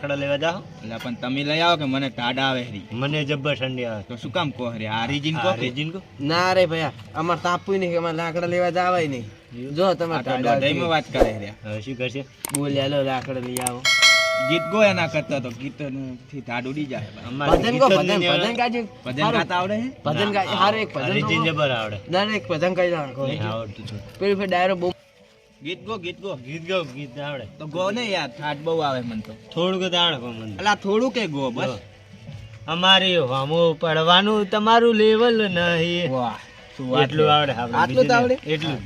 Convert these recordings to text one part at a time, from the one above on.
લાકડા લેવા જાઓ. એટલે પણ તમે લઈ આવો કે મને ટાડા આવે હરી? મને જબ્બર ઠંડી આવે. તો શું કામ કહો હરી? આ રીજીન કો? રીજીન કો ના રે ભયા અમાર તાપુય નહીં કે અમારે લાકડા લેવા જાવાય નહીં. જો તમે તમારે દઈમાં વાત કરે હરી. હવે શું કરશે? બોલ્યા લો લાકડા લઈ આવો. ગીત ગો એના કરતા તો ગીતથી ટાઢ ઉડી જાય. ભજન કો ભજન ભજન ગાજે. ભજન ગાતા આવડે ભજન ગાય હારે એક ભજન રીજીન જબર આવડે. ના એક ભજન કઈ જાણ કો આવડતું. પેલી ફેર ડાયરો બહુ ગીત ગો ગીત ગો. ગીત ગો ગીત આવડે. તો ગો ને યાર થાટ બહુ આવે મને તો. થોડુંક દાણ ગો મને. અલા થોડું કે ગો બસ. અમારી હોમો પડવાનું તમારું લેવલ નહીં. વાહ એટલું આવડે આટલું જ આવડે? એટલું.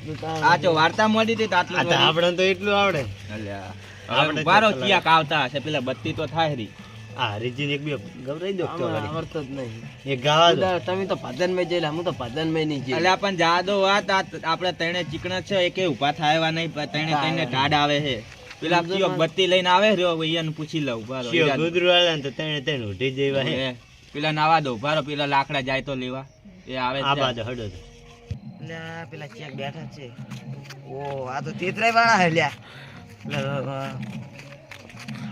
આ તો વાર્તા મળી હતી તો આટલું તો આપણે તો એટલું આવડે. અલ્યા. આપણે હવે ચિયાક આવતા હશે? પેલા બત્તી તો થાય હરી આ રીજીન એક બે ગવરાઈ દો તો. આવડતો જ નહીં. એ ગાવા દો. તમે તો ભજનમાં જયેલા હું તો ભજનમાં નહીં જઈ અલ્યા પણ જાદો વાત આ આપણે તણે ચીકણા છે એકે ઊભા થાયવા નહીં તણે ત્રણે ઢાડ આવે છે. પેલા કયો બત્તી લઈને આવે રહ્યો એને પૂછી લઉં બારો કયો શિયો યાદ- ગુદરું વાળા ને તો તેને તણે ઉઠી જઈવા હે પેલા નાવા દો ઊભા પેલા લાકડા જાય તો લેવા. એ આવે આ. બાજુ હડો તો. પેલા ચેક બેઠા છે. ઓ આ તો તેતરાય વાળા હે લ્યા.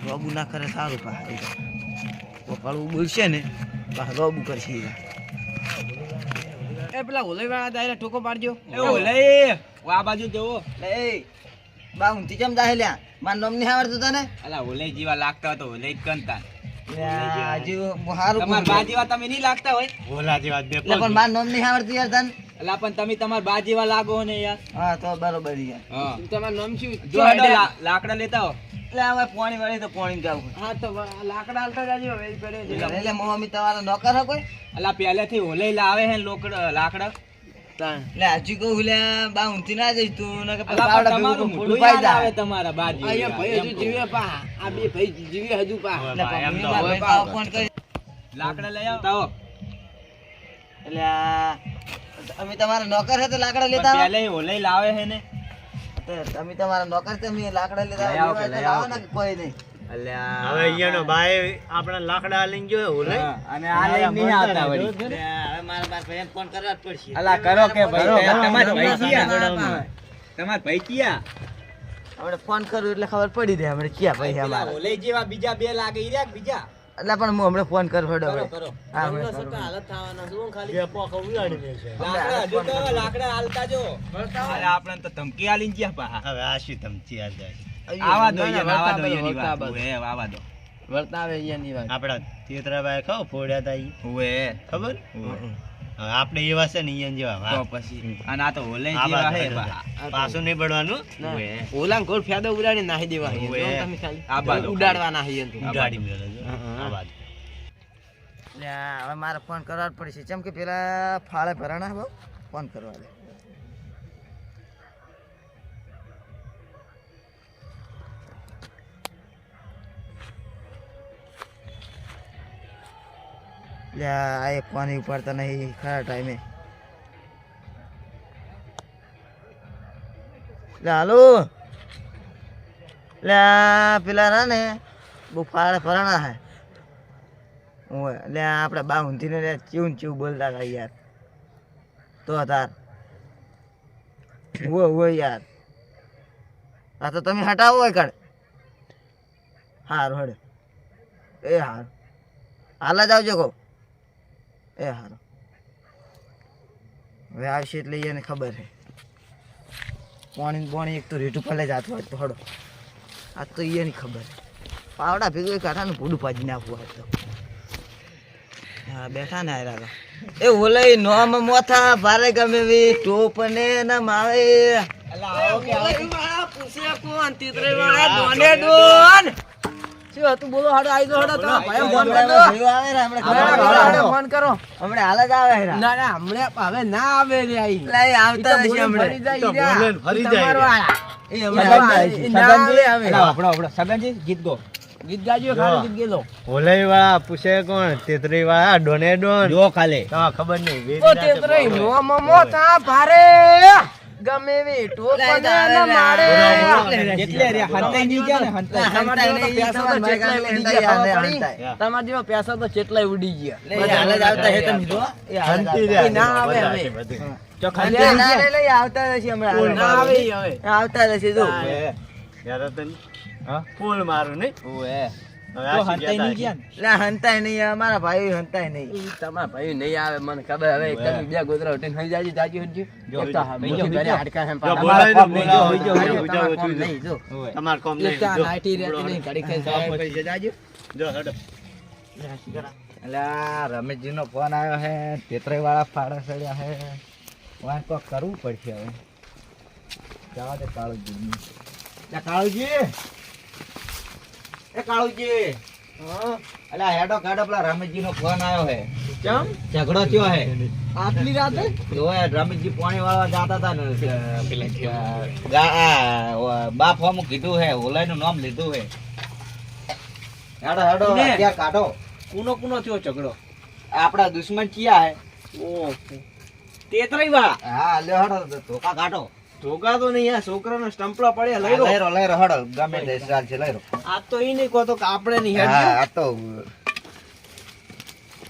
બાબુ ના કરે સારું પા તો બોલશે ને ભાગવા રોબુ કરશે એ પેલા ઓલઈ વાળા દાયરા ટોકો પાડજો. એ ઓલઈ આ બાજુ જોવો એ બા ઊંધી કેમ દાહે લ્યા? માર નામની આવડતું તને? અલા ઓલઈ જીવા લાગતા તો ઓલઈ કંતા આજુ હારું તમાર બા જીવા તમે નહીં લાગતા હોય. ઓલા જીવા બે પણ માર નામની હાવર યાર તને. અલા પણ તમે તમાર બા જેવા લાગો ને યાર. હા તો બરોબર યાર હા. તમારું નામ શું? જો લાકડા લેતા હો એટલે હવે પાણી વાળી તો પાણી જાવ હા તો લાકડા હાલતા જાજો વેલ પડ્યો છે. એટલે મોમી તમારો નોકર હો કોઈ? અલા પહેલેથી ઓલે લાવે હે લોકડ લાકડા. એટલે હજુ કહું લે બા ના જઈશ તું ને કે તમારું મોઢું આવે તમારા બા અહીંયા ભાઈ હજુ. જીવે પા. આ બે ભાઈ જીવે હજુ પા. એટલે ફોન કરી. લાકડા લઈ આવતા હો એટલે અમે તમારા નોકર હે તો લાકડા લેતા પહેલે ઓલે લાવે હે ને. તો તમે તમારા નોકર છે અમે લાકડા લેતા આવો. આવો કે લેવા ને કોઈ નહીં. હવે અહીંયાનો ભાઈ આપણા લાકડા લઈને ગયો ઓલે અને આ લઈને નહીં આવતા વળી. હવે મારા બાર ભાઈને ફોન કરવા જ પડશે. અલા કરો કે ભાઈ કરો, ભાઈ કરો, ક્યાં? ભાઈ ક્યાં? આપણે ફોન કરું એટલે ખબર પડી જાય આપણે ક્યાં ભાઈ અમારા. ઓલે જેવા બીજા બે લાગે રહ્યા બીજા? એટલે પણ હું હમણાં ફોન કરું ફટો કરો આપણે. હાલત થવાના શું ખાલી. બે પોકો ઉડાડી દેશે લાકડા લાકડા હાલતા જો. અરે આપણે તો ધમકી આલીને ગયા પા હવે આ શું ધમકી આ જાય? આવા દો યાર, આવા દો વળતા વાત. હે આવા દો. વર્તાવે અહીંયાની વાત. આપડા તેતરાભાઈ ખાવ ફોડ્યા તા ઈ? ઓએ ખબર. હવે આપણે એવા છે ને અહીંયા જેવા તો પછી અને આ તો ઓલે જેવા હે. પાછું નહીં પડવાનું. ના. ગોળ ફેદો ઉડાડી નાખી દેવા તમે ખાલી આ છે એમ. ઉડાડી મેળો. આ. હવે મારે ફોન કરવા પડશે. ચમ કે પેલા ફાળે ભરાણા બહુ ફોન કરવા દે. લે, આ ફોન ઉપાડતા નહીં, ખરા ટાઈમે. હાલો. લે પેલા ના ને, બહુ ફાળે ફરાણા હે. ઓય લે આપણે બા ઊંધીને, લે ચીવું ચીવું બોલતા હતા યાર. તો તાર ઓ ઓ યાર. આ તો તમે હટાવો હોય કડ હારું હડે એ હારું. હાલા જ આવજો કહો એ સારું હવે આવશે એટલે એને ખબર છે પાણી પાણી એક તો રેટું પહેલે જ હાથમાં તો હડો આ તો એની ખબર પાવડા ભેગું એક આઠાનું ભૂડું પાજી નાખવું આ તો. હા બેઠા ને આયરા એ ઓલઈ નોમ મોથા ભારે ગમે વી ટોપ ને ન માવે. અલા આવો કે આવો. પૂછે કોણ? તીતરે વાળા ડોને ડોન શું હતું? બોલો હાડો આઈ દો હાડો તો ભાઈ ફોન કરો ફોન કરો. હમણે હાલ જ આવે હેરા ના ના હમણે હવે ના આવે રે આઈ. લે આવતા હશે હમણે. તો બોલે ને ફરી જાય રે. એ હમણે ના આવે હવે. અલા, આપણો, આપણો. સગનજી, ગીત ગો. ગીત ગાજો ખાલી ગીત ગેલો. ઓલે વાળા પૂછે કોણ? તેતરી વાળા ડોને ડોન જો ખાલી. ખબર નહીં. તેતરી ઓ. નો મમો તા ભારે. ગમે એવી ટોપ મારે એટલે રે હંતાઈ ની ગયા ને હંતાઈ. તમારા જેવો પૈસા તો કેટલાય ઉડી ગયા હંતી એ જાય. ના આવે હવે. છે બધું. જો ના આવે ગયા. ના આવે. ઈ હવે યાર તને હા? ફૂલ મારું નહીં? ઓએ. ગયા ને. એટલે હંતાય નહીં અમારા ભાઈ હંતાય નહીં તમારા ભાઈ નહીં આવે મને ખબર હવે તમે બે ગોદરા ઉઠીને ખાઈ જાજો જાજો હજી. જો, એક તો હા, બીજો, મોટી બીજો. ઘરે હાડકાં છે, જો, પાછા. બોલાય તમારા તો કોમ નહીં, જો, બીજો, જો, બીજો, તમારા બીજો, કોમ બીજો. નહીં, જો. હોય. તમાર કોમ નહીં જો. નાઈટી રહેતી નહીં, ઘડીક ખાઈ જાજો. જો હેડો એટલે આ રમેશજીનો ફોન આવ્યો હે તેતરે વાળા ફાડા સડ્યા હે વાત તો કરવું પડશે હવે જવા દે કાળુજી કાળુજી એ કાળુજી. આ હેડો કાઢો પેલા રમેશજીનો ફોન આવ્યો હે. ચમ? ઝઘડો થયો હે. આટલી રાતે? જોયા રમેશજી પાણી વાળવા જાતા હતા ને બાપ હોમું કીધું હે ઓલાઈ નું નામ લીધું હે. હેડો હેડો ક્યાં કાઢો. કુનો કુનો થયો ઝઘડો. આપડા દુશ્મન ચિયા હે. ઓ તેતરાઈ વાળા હા લ્યો હેડો ધોકા કાઢો. ધોકા તો નહીં આ છોકરાનો સ્ટમ્પલા પડ્યા લઈ લઈ રો લઈ રો હેડો ગમે તે ચાલ છે લઈ રો. આ તો ઈ નહીં કહો તો કે આપણે નહીં હા આ તો.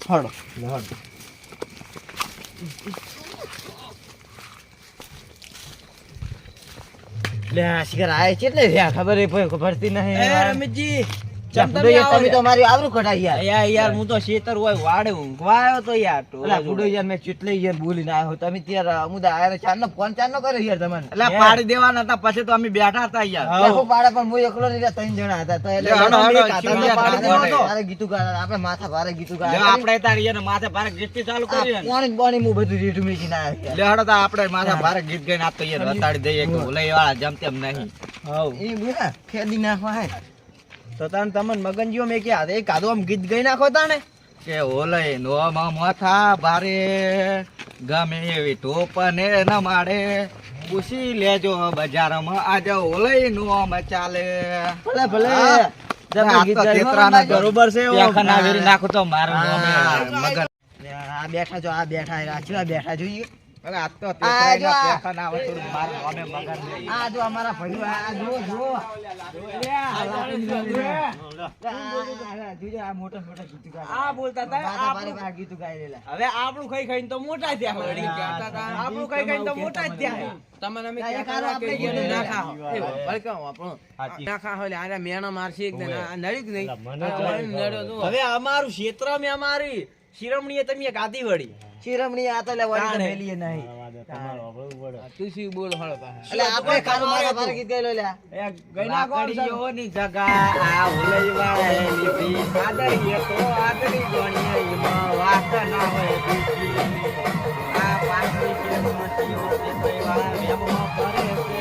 લે હેડો. લે આ આય છે એટલે રહ્યા ખબર એ પડતી નહીં એ તમે ફુડો યાર, આવો તમે તો મારી આવરું કઢાઈ યાર. યાર યાર હું તો શેતર હોય વાડે ઊંઘવા આવ્યો તો યાર અલા ફુડો યાર મેં ચૂંટલે યાર બોલીને આવ્યો તમે ત્યારે અમુદા આયા ચારનો ફોન ચારનો કર્યો યાર તમને. એટલે પાડી દેવાના હતા પછી તો અમે બેઠા હતા યાર. લેખો પાડે પણ હું એકલો નહીં ત્રણ જણા હતા. તો એટલે એમાં ગીતું ગાડા આપણે માથા ભારે ગીતું લે, આપણે તાર યાર માથે ભારે ગીત ચાલુ કરી આ પોણી ને બોણી હું બધું રીઠું મીઠીને આવ્યા. લે હડો તો આપણે માથા ભારે ગીત ગાઈને આપતો યાર વતાડી દઈએ કે વાળા જમ તેમ નહીં. એ બોલા, ખેદી નાખવા હે. તો તાન તમને મગનજીઓ મેં ક્યાં એ કાદો આમ ગીત ગઈ નાખો તાને કે ઓલય નો માથા ભારે ગમે એવી ટોપને ન માડે પૂછી લેજો બજારમાં આજે ઓલય નો ચાલે ભલે ભલે. તમે તો. બરોબર છે નાખો તો મારું મગન. આ બેઠા જો આ બેઠા આ બેઠા જોઈએ અરે આ તો આ જો ના આવે થોડું મારું નામે મગન આ જો અમારા ભાઈઓ આ જો જો જોજો. આ, આ, જોજો, આ મોટા મોટા ગાય. આ બોલતા હતા, આપણું- ભારે ભારે ગીતું હવે આપણું ખાઈ ખાઈને તો મોટા થયા વળી. આપણું ખાઈ ખાઈને તો મોટા જ થયા તમને અમે ના, એક કહેતા હારો હતા કે આપણે ના ખાઓ. ભડકાઓ આપણો. ના ખાઓ એટલે આને મેણા મારશે એક ને આ નડ્યું જ નહીં. હવે અમારું ક્ષેત્ર મેં અમારી શિરમણીએ તમે ગાદી વળી. શિરમણી આ તો લે વળી તો તાણે. મેલીએ નહીં. તું શું બોલ હળો પાછા. એટલે આપણે કારું માથા ભારે ગીત ગાઈ લો લ્યા. એ ગઈ નાખો ની જગા આ ઉલઈ વાળે લીધી. આદરીએ તો આદરી ગણીએ, એમાં વાત ના હોય. આ પાછી કે મોટીઓ, કે તો એવા વેમમાં ફરે છે,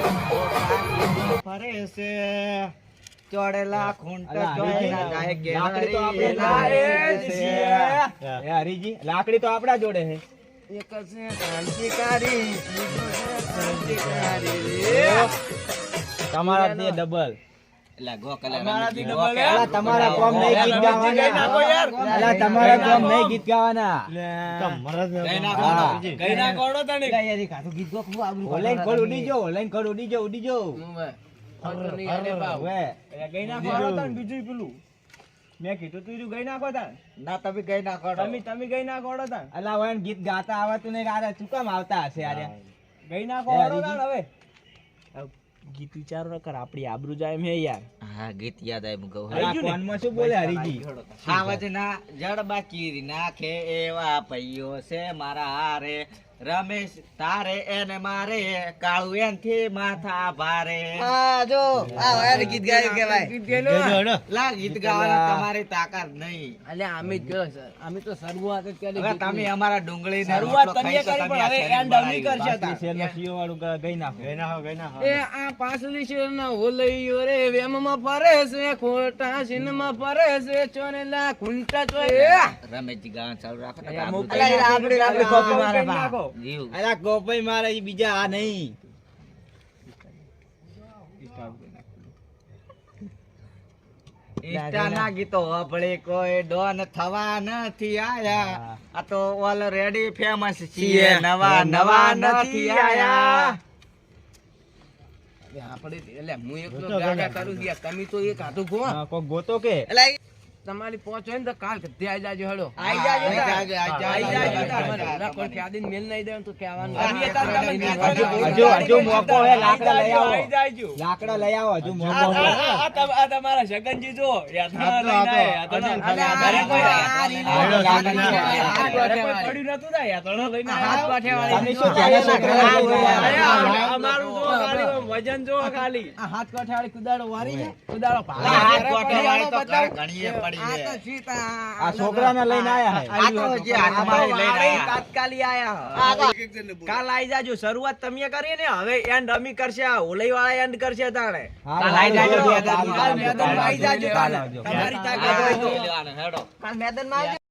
ફરે છે. ચોડેલા ખૂંટ ચોડેલા હરીજી, કે લાકડી તો આપણે હરીલા લાએ એ જ છે. એ હરીજી લાકડી તો આપડા જોડે છે એક છે ક્રાંતિકારી, બીજો છે ક્રાંતિકારી. તમારા તે ડબલ તમારા કોમ નહીં ગીત. ગાવાના. તમારા કોમ નહીં ગીત જ ખોલ ઉડી ખોલ જાઓ ગઈ નાખો બીજું. પેલું. મેં કીધું તું ગઈ નાખો તને. ના તમે ગઈ નાખો તમે તમે ગઈ નાખો તને. અલા હવે ગીત ગાતા આવતું નહીં ગાતા શું આવતા હશે યાર ગઈ નાખો હવે. ગીત વિચારો ન કર આપડી આબરૂ જાય મે યાર. હા ગીત યાદ આવ્યું કહું અલા, કોનમાં શું બોલે હરીજી? આવત ના જડ બાકી નાખે એવા પૈયો છે મારા હારે. રમેશ તારે એને મારે કાળુ એનથી માથા ભારે. હા જો આ વાયર ગીત ગાય કે ગીત ગયેલો. જજો હેડો. લા ગીત ગાવાના તમારી તાકાત નહીં. અલ્યા અમે જ સર અમે તો શરૂઆત જ કરી હવે તમે અમારા ડુંગળી શરૂઆત તમે કરી પણ હવે એન્ડ અમે કરશે તાર. શેરમાં સીઓ વાળું ગઈ નાખો. ગઈ નાખો, ગઈ નાખો. એ આ પાછલી શેરના ઓલૈયો રે વેમમાં ફરે છે ખોટા સિનમાં ફરે છે ચોરેલા ખૂંટા ચોરે. રમેશજી ગાં ચાલુ રાખો ને અલા, આપણી આપણી કોપી મારે નાખો. નાખો. અલા ગોપાઈ મારે ઈ બીજા આ નહીં. ઇન્સ્ટાના ગીતો આપણે કોઈ ડોન થવા નથી આયા. આ તો ઓલરેડી ફેમસ છીએ. નવા નવા નથી આયા. આપણે એટલે હું એકલો ગાગા કરું યાર. તમે તો એક હાથું ગો કોક ગોતો કે? એલા તમારી પહોંચ હોય ને તો કાલ કદી આવી જાજો હેડો. આવી જાજો આવી જાજો, કોઈ ફ્યાદીને મેલ નહીં દે તો કહેવાનું હજુ- હજુ મોકો હે લાકડા લઈ આવો. આવી જાજો. લાકડા લઈ આવો હજુ મોકો આ- હે. તમારા શગનજી જો યાર લઈને ના- કોઈ. પડ્યું નતું ને, યાત્રા લઈને હાથ પાઠે વાળી તમે શું? લઈ અમારું જો ખાલી વજન જો ખાલી. હાથ હાથ વાળી કુદાડો વારી છે. કુદાડો હાથ ઘરે વાળી તો ઘણીએ પડી તો સીતા આ છોકરાને લઈને આયા આ તો જે હાથમાં લઈને આયા. તાત્કાલિક આયા કાલ આઈ જાજો શરૂઆત તમે કરી ને હવે એન્ડ અમી કરશે આ વાળા એન્ડ કરશે તાણે કાલ આઈ જાજો કાલ મેદાનમાં આઈ જાજો કાલ તમારી તાકાત કાલ મેદાનમાં આવજો